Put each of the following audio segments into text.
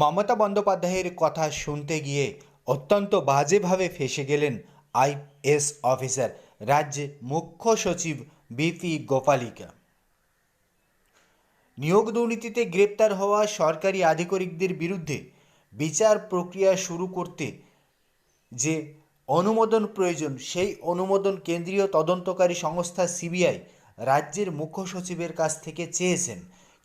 মমতা বন্দ্যোপাধ্যায়ের কথা শুনতে গিয়ে অত্যন্ত বাজেভাবে ফেসে গেলেন আইএস অফিসার রাজ্যে মুখ্য সচিব বিপি গোপালিকা। নিয়োগ দুর্নীতিতে গ্রেপ্তার হওয়া সরকারি আধিকারিকদের বিরুদ্ধে বিচার প্রক্রিয়া শুরু করতে যে অনুমোদন প্রয়োজন, সেই অনুমোদন কেন্দ্রীয় তদন্তকারী সংস্থা সিবিআই রাজ্যের মুখ্য সচিবের কাছ থেকে চেয়েছেন।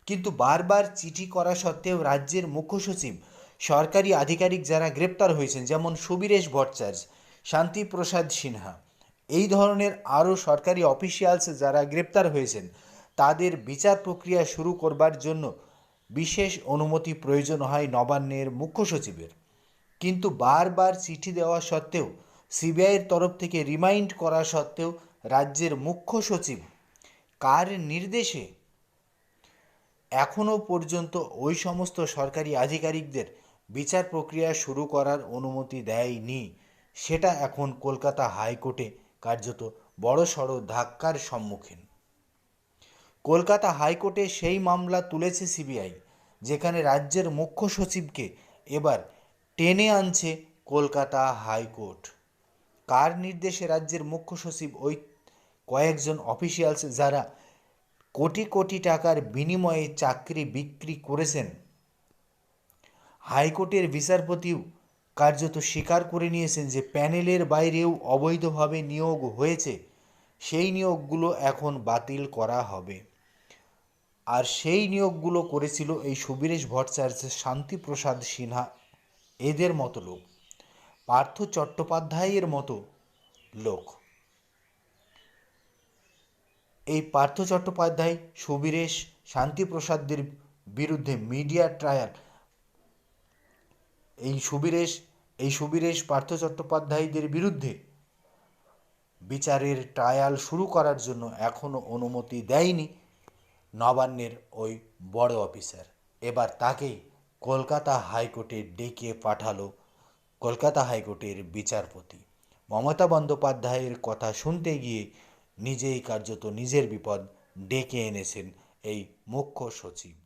কিন্তু বারবার চিঠি করা সত্ত্বেও রাজ্যের মুখ্য সচিব, সরকারি আধিকারিক যারা গ্রেপ্তার হয়েছেন, যেমন সুবীরেশ ভট্টাচার্য, শান্তিপ্রসাদ সিনহা, এই ধরনের আরও সরকারি অফিসিয়ালস যারা গ্রেপ্তার হয়েছেন, তাদের বিচার প্রক্রিয়া শুরু করবার জন্য বিশেষ অনুমতি প্রয়োজন হয় নবান্নের মুখ্য সচিবের। কিন্তু বারবার চিঠি দেওয়া সত্ত্বেও, সিবিআইয়ের তরফ থেকে রিমাইন্ড করা সত্ত্বেও রাজ্যের মুখ্য সচিব কার নির্দেশে এখনও পর্যন্ত ওই সমস্ত সরকারি আধিকারিকদের বিচার প্রক্রিয়া শুরু করার অনুমতি দেয়নি। সেটা এখন কলকাতা হাইকোর্টে কার্যত বড়সড় ধাক্কার সম্মুখীন। কলকাতা হাইকোর্টে সেই মামলা তুলেছে সিবিআই, যেখানে রাজ্যের মুখ্য সচিবকে এবার টেনে আনছে কলকাতা হাইকোর্ট। কার নির্দেশে রাজ্যের মুখ্য সচিব ওই কয়েকজন অফিসিয়ালস যারা কোটি কোটি টাকার বিনিময়ে চাকরি বিক্রি করেছেন। হাইকোর্টের বিচারপতিও কার্যত স্বীকার করে নিয়েছেন যে প্যানেলের বাইরেও অবৈধভাবে নিয়োগ হয়েছে। সেই নিয়োগগুলো এখন বাতিল করা হবে। আর সেই নিয়োগগুলো করেছিল এই সুবীরেশ ভট্টাচার্য শান্তিপ্রসাদ সিনহা। এদের মতো লোক। পার্থ চট্টোপাধ্যায়ের মতো লোক। এই পার্থ চট্টোপাধ্যায়, সুবীরেশ শান্তিপ্রসাদদের বিরুদ্ধে মিডিয়া ট্রায়াল। এই সুবীরেশ এই সুবীরেশ পার্থ চট্টোপাধ্যায়দের বিরুদ্ধে বিচারের ট্রায়াল শুরু করার জন্য এখনও অনুমতি দেয়নি নবান্নের ওই বড় অফিসার। এবার তাকেই কলকাতা হাইকোর্টে ডেকে পাঠালো কলকাতা হাইকোর্টের বিচারপতি। মমতা বন্দ্যোপাধ্যায়ের কথা শুনতে গিয়ে নিজেই কার্যত নিজের বিপদ ডেকে এনেছেন এই মুখ্য সচিব।